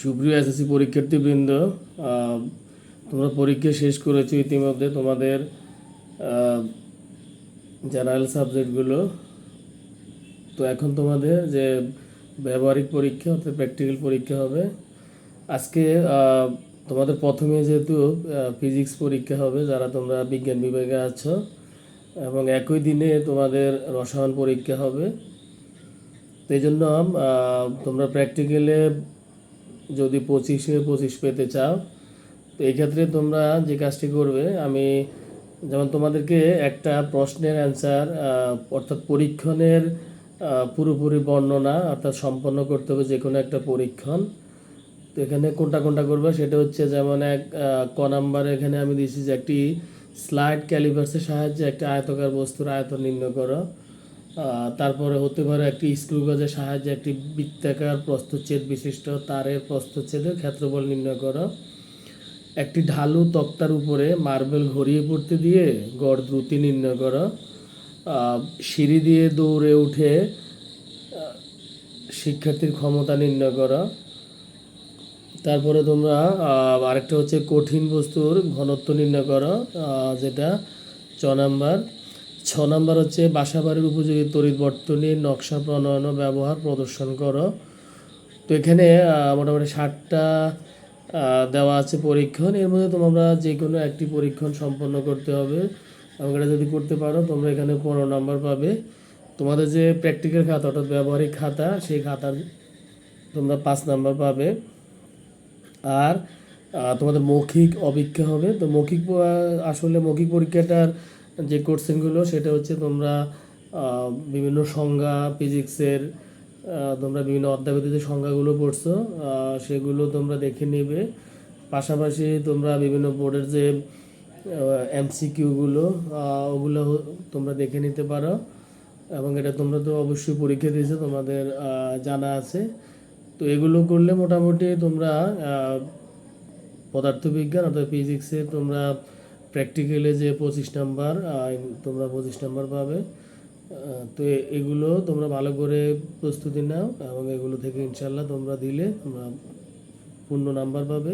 সুপ্রিয় এসএসসি পরীক্ষার্থীবৃন্দ তোমরা পরীক্ষা শেষ করেছ ইতিমধ্যে। তোমাদের জেনারেল সাবজেক্টগুলো তো এখন তোমাদের যে ব্যবহারিক পরীক্ষা অর্থাৎ প্র্যাকটিক্যাল পরীক্ষা হবে। আজকে তোমাদের প্রথমে যেহেতু ফিজিক্স পরীক্ষা হবে, যারা তোমরা বিজ্ঞান বিভাগে আছো, এবং একই দিনে তোমাদের রসায়ন পরীক্ষা হবে। এই জন্য তোমরা প্র্যাকটিক্যালে যদি পঁচিশে পঁচিশ পেতে চাও, তো এই ক্ষেত্রে তোমরা যে কাজটি করবে, আমি যেমন তোমাদেরকে একটা প্রশ্নের অ্যান্সার অর্থাৎ পরীক্ষণের পুরোপুরি বর্ণনা অর্থাৎ সম্পন্ন করতে হবে যে কোনো একটা পরীক্ষণ। তো এখানে কোনটা কোনটা করবে, সেটা হচ্ছে যেমন এক ক নাম্বার এখানে আমি দিয়েছি যে একটি স্লাইড ক্যালিভার্সের সাহায্যে একটা আয়তকার বস্তুর আয়তন নির্ণয় করো। তারপরে হতে পারে একটি স্ক্রু গজের সাহায্যে একটি বৃত্তাকার প্রস্থচ্ছেদ বিশিষ্ট তারের প্রস্থচ্ছেদের ক্ষেত্রফল নির্ণয় করো। একটি ঢালু তক্তার উপরে মার্বেল ঘড়িয়ে পড়তে দিয়ে গড় দ্রুতি নির্ণয় করো। সিঁড়ি দিয়ে দৌড়ে উঠে শিক্ষার্থীর ক্ষমতা নির্ণয় করো। তারপরে তোমরা আরেকটা হচ্ছে কঠিন বস্তুর ঘনত্ব নির্ণয় করো যেটা ছ নাম্বার। ছ নাম্বার হচ্ছে বাসাবাড়ির উপযোগী তড়িৎ বর্তনীর নকশা প্রণয়ন ব্যবহার প্রদর্শন করো। তো এখানে মোটামুটি ষাটটা দেওয়া আছে পরীক্ষণ। এর মধ্যে তোমরা যে কোনো একটি পরীক্ষণ সম্পন্ন করতে হবে। এবং এটা যদি করতে পারো, তোমরা এখানে পনেরো নাম্বার পাবে। তোমাদের যে প্র্যাকটিক্যাল খাতা, অর্থাৎ ব্যবহারিক খাতা, সেই খাতার তোমরা পাঁচ নাম্বার পাবে। আর তোমাদের মৌখিক অভিজ্ঞা হবে। তো মৌখিক আসলে মৌখিক পরীক্ষাটার যে কোশ্চেনগুলো সেটা হচ্ছে তোমরা বিভিন্ন সংজ্ঞা ফিজিক্সের তোমরা বিভিন্ন অধ্যায়ভিত্তিক যে সংজ্ঞাগুলো পড়ছো সেগুলো তোমরা দেখে নেবে। পাশাপাশি তোমরা বিভিন্ন বোর্ডের যে এমসিকিউগুলো ওগুলো তোমরা দেখে নিতে পারো। এবং এটা তোমরা তো অবশ্যই পরীক্ষা দিয়েছ, তোমাদের জানা আছে। তো এগুলো করলে মোটামুটি তোমরা পদার্থবিজ্ঞান অর্থাৎ ফিজিক্সে তোমরা প্র্যাকটিক্যালে যে পঁচিশ নাম্বার তোমরা পঁচিশ নাম্বার পাবে। তো এগুলো তোমরা ভালো করে প্রস্তুতি নাও এবং এগুলো থেকে ইনশাল্লাহ তোমরা দিলে তোমরা পূর্ণ নাম্বার পাবে।